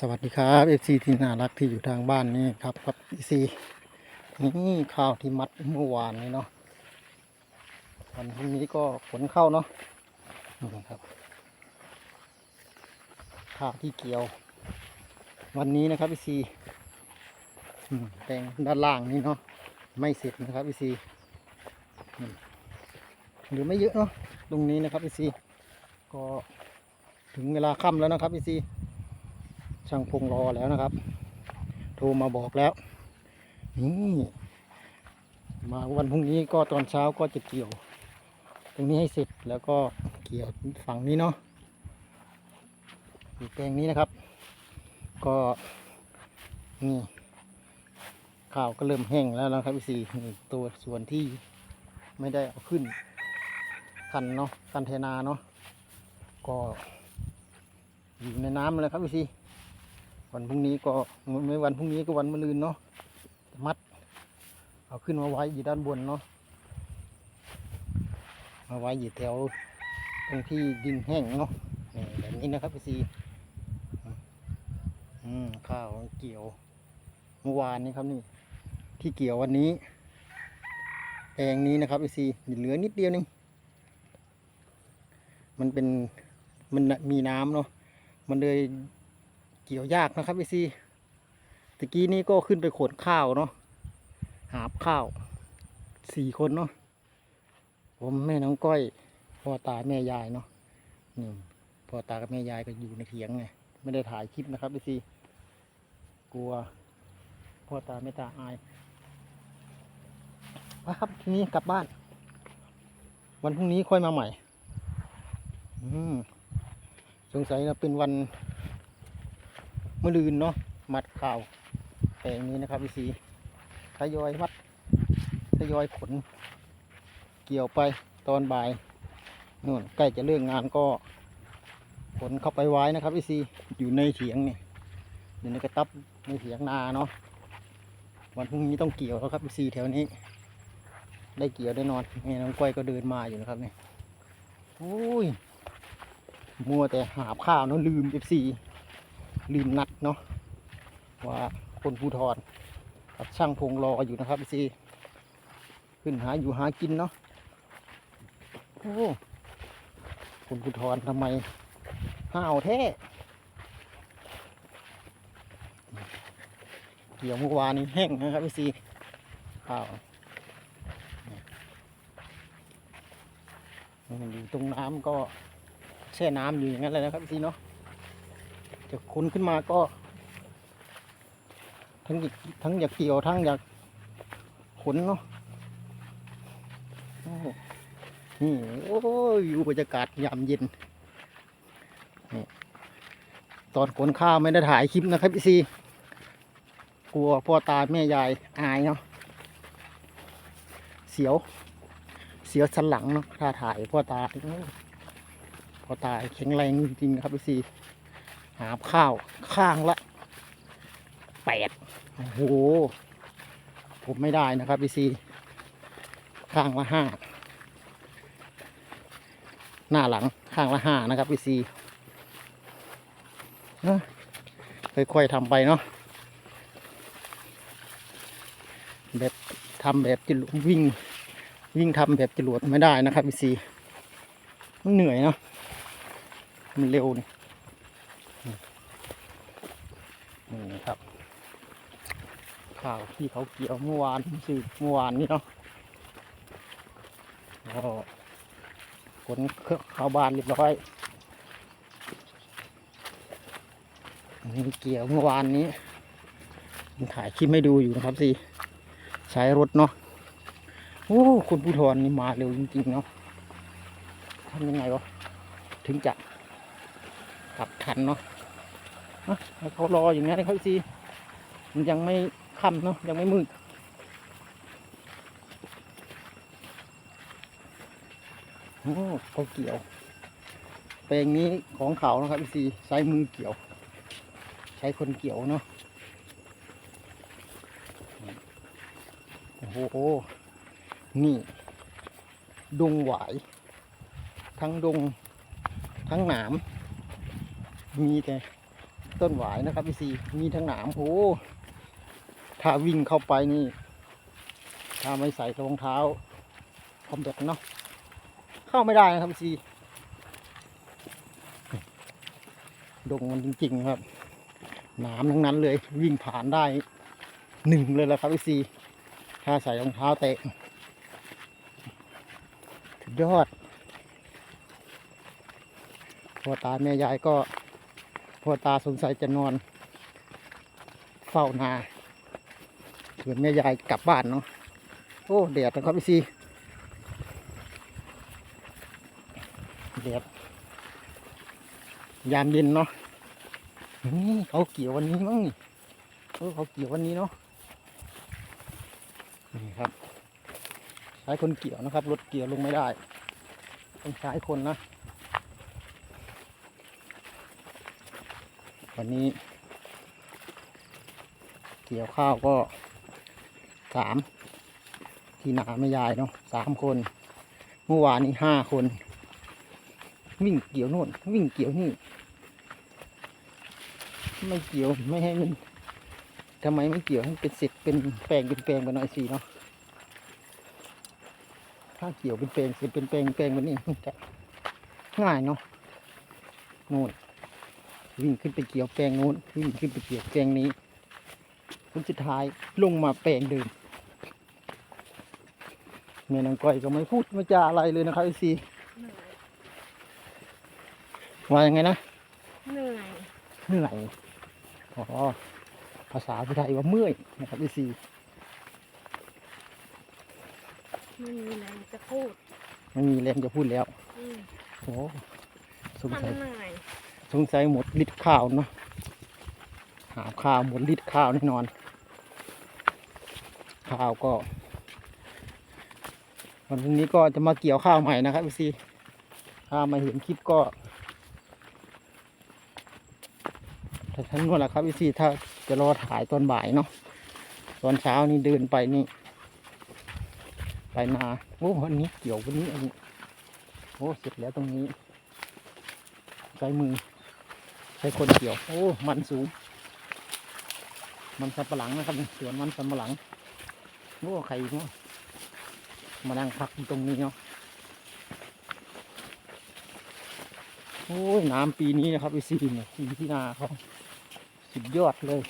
สวัสดีครับเอฟซีที่น่ารักที่อยู่ทางบ้านนี่ครับครับเอฟซีนี่ข้าวที่มัดเมื่อวานนี้เนาะวันพรุ่งนี้ก็ขนเข้าเนาะนี่ครับ ข้าวที่เกี่ยว วันนี้นะครับเอฟซีแปลงด้านล่างนี่เนาะไม่เสร็จนะครับเอฟซีหรือไม่เยอะเนาะตรงนี้นะครับเอฟซีก็ถึงเวลาค่ำแล้วนะครับเอฟซี ช่างพงรอแล้วนะครับ โทรมาบอกแล้วนี่มาวันพรุ่งนี้ก็ตอนเช้าก็จะเกี่ยว ตรงนี้ให้เสร็จแล้วก็เกี่ยวฝั่งนี้เนาะแปลงนี้นะครับ ก็นี่ข้าวก็เริ่มแห้งแล้วนะครับพี่สีนี่ตัวส่วนที่ไม่ได้เอาขึ้นคันเนาะคันเทนาเนาะก็อยู่ในน้ำเลยครับพี่สี วันพรุ่งนี้ก็ไม่วันพรุ่งนี้ก็วันมะรืนเนาะมัด เอาขึ้นมาไว้อยู่ด้านบนเนาะมาไว้อยู่แถวตรงที่ดินแห้งเนาะนี่แบบนี้นะครับพี่ซีอืมข้าวเกี่ยวเมื่อวานนี้ครับนี่ ที่เกี่ยววันนี้แปลงนี้นะครับพี่ซีเหลือนิดเดียวนึงมันเป็นมันมีน้ำเนาะมันเลย เกี่ยวยากนะครับพี่ซีตะกี้นี้ก็ขึ้นไปขนข้าวเนาะหาบข้าวสี่คนเนาะผมแม่น้องก้อยพ่อตาแม่ยายเนาะนี่พ่อตากับแม่ยายก็อยู่ในเถียงไงไม่ได้ถ่ายคลิปนะครับพี่ซีกลัวพ่อตาแม่ตาอายมาครับทีนี้กลับบ้าน วันพรุ่งนี้ค่อยมาใหม่ อืมสงสัยจะเป็นวัน มะลืนเนาะมัดข่าวแปลงนี้นะครับพี่สีทยอยมัดทยอยขน เกี่ยวไปตอนบ่ายนู่นใกล้จะเลิกงานก็ขนเข้าไปไว้นะครับพี่ซีอยู่ในเถียงเนี่ยอยู่ในกระตับในเถียงนาเนาะวันพรุ่งนี้ต้องเกี่ยวแล้วครับพี่ซีแถวนี้ ได้เกี่ยวได้นอนแม่น้องก้อยก็เดินมาอยู่นะครับเนี่ยโอ้ยมัวแต่หาข้าวเนาะลืมเอฟซี ลืมนัดเนาะว่าคนภูทรกับช่างพงรออยู่นะครับพี่ซีขึ้นหาอยู่หากินเนาะโอ้คนภูทรทำไมห้าวแท้เกี่ยวเมื่อวานนี้แห้งนะครับพี่ซีข้าวอยู่ตรงน้ำก็แช่น้ำอยู่อย่างนั้นเลยนะครับพี่ซีเนาะ จะคุ้นขึ้นมาก็ ทั้งอยากทั้งอยากเกี่ยวทั้งอยากขนเนาะโอ้นี่โอ้ยอยู่บรรยากาศยามเย็นนี่ตอนขนข้าวไม่ได้ถ่ายคลิปนะครับพี่ซีกลัวพ่อตาแม่ยายอายเนาะเสียว เสียวสันหลังเนาะถ้าถ่ายพ่อตาพ่อตาแข็งแรงจริงๆครับพี่ซี หาบข้าวข้างละแปดโอ้โห ผมไม่ได้นะครับพี่ซีข้างละห้าหน้าหลังข้างละห้านะครับพี่ซีเอ้อค่อยๆทำไปเนาะแบบทำแบบจรวดวิ่ง วิ่งทำแบบจรวดไม่ได้นะครับพี่ซีมันเหนื่อยเนาะมันเร็วนี่ นี่นะครับข่าวที่เขาเกี่ยวเมื่อวานสื่อเมื่อวานนี้เนาะก็ขนเครื่องข้าวบานเรียบร้อยนี่เกี่ยวเมื่อวานนี้ถ่ายคลิปให้ดูอยู่นะครับสิใช้รถเนาะโอ้คุณผู้ทรนี่มาเร็วจริงๆเนาะทำยังไงวะถึงจะกลับทันเนาะ เขารออย่างนี้นนะครับสิมันยังไม่ค่ำเนาะยังไม่มืดโอ้เขาเกี่ยวแปลงนี้ของเขานะครับพี่ซีใช้มือเกี่ยว ใช้คนเกี่ยวเนาะโอ้โหนี่ดงหวาย ทั้งดง ทั้งหนาม มีแต่ ต้นหวายนะครับพี่ซีมีทั้งหนามโอ้ถ้าวิ่งเข้าไปนี่ ถ้าไม่ใส่รองเท้าคอมแบทเนาะเข้าไม่ได้นะครับพี่ซีดงมันจริงๆครับหนามทั้งนั้นเลยวิ่งผ่านได้หนึ่งเลยละครับพี่ซีถ้าใส่รองเท้าเตะยอดพ่อตาแม่ยายก็ พ่อตาสงสัยจะนอน เฝ้านาส่วนแม่ยายกลับบ้านเนาะโอ้แดดนะครับพี่ซีแดดยามเย็นเนาะนี่เขาเกี่ยววันนี้มั้งนี่เออเขาเกี่ยววันนี้เนาะนี่ครับ ใช้คนเกี่ยวนะครับรถเกี่ยวลงไม่ได้ ต้องใช้คนนะ วันนี้ เกี่ยวข้าวก็สามที่นาไม่ยายเนาะสามคน เมื่อวานนี้ห้าคน วิ่งเกี่ยวโน่น วิ่งเกี่ยวนี่ ไม่เกี่ยวไม่ให้มันทำไมไม่เกี่ยวให้เป็นสิบเป็นแปลงเป็นแปลงไปหน่อยสิเนาะถ้าเกี่ยวเป็นแปลงเสิเป็นแปลงแปลงแบบนี้มันจะง่ายเนาะโน่น วิ่งขึ้นไปเกี่ยวแปลงโน้นวิ่งขึ้นไปเกี่ยวแปลงนี้ผลสุดท้ายลงมาแปลงเดิมแม่นางก้อยก็ไม่พูดไม่จาอะไรเลยนะครับไอซีเหนื่อยว่ายังไงนะเหนื่อยเหนื่อยอ๋อภาษาไทยว่าเมื่อยนะครับไอซีไม่มีแรงจะพูดไม่มีแรงจะพูดแล้วอืมโอ้สงมันสัยเหนื่อย สงสัยหมดลิตรข้าวเนาะหาข้าวหมดลิตรข้าวแน่นอน ข้าวก็ วันนี้ก็จะมาเกี่ยวข้าวใหม่นะครับพี่ซีถ้ามาเห็นคลิปก็แต่ทั้งนู้นแหละครับพี่ซีถ้าจะรอถ่ายตอนบ่ายเนาะตอนเช้านี่เดินไปนี่ ไปนาโอ้วันนี้เกี่ยววันนี้อันนี้โอ้เสร็จแล้วตรงนี้ใช้มือ ช้คนเกี่ยว โอ้ มันสูง มันสับปะหลังนะครับสวนมันสับปะหลังโอ้ใครเนาะมานั่งพักอยู่ตรงนี้เนาะ โอ้ยน้ำปีนี้นะครับไอซีเนี่ยปีที่นาเขาสุดยอดเลย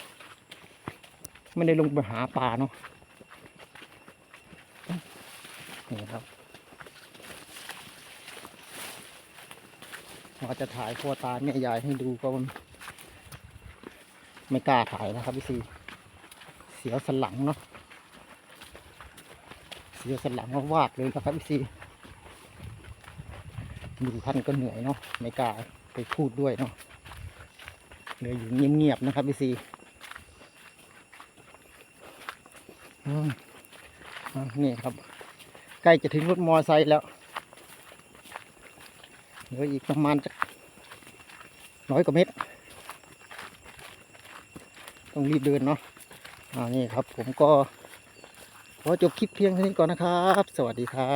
ไม่ได้ลงไปหาปลาเนาะนี่ครับ ว่าจะถ่ายพ่อตาแม่ยายให้ดูก็ไม่กล้าถ่ายนะครับพี่ซีเสียวสันหลังเนาะเสียวสันหลังวาดเลยนะครับพี่ซีดูท่านก็เหนื่อยเนาะไม่กล้าไปพูดด้วยเนาะเลือยู่เงียบๆนะครับพี่ซีนี่ครับ ใกล้จะถึงรถมอไซค์แล้ว เหลืออีกประมาณจะร้อยกว่าเมตร ต้องรีบเดินเนาะอ่านี่ครับ ผมก็ขอจบคลิปเพียงเท่านี้ก่อนนะครับ สวัสดีครับ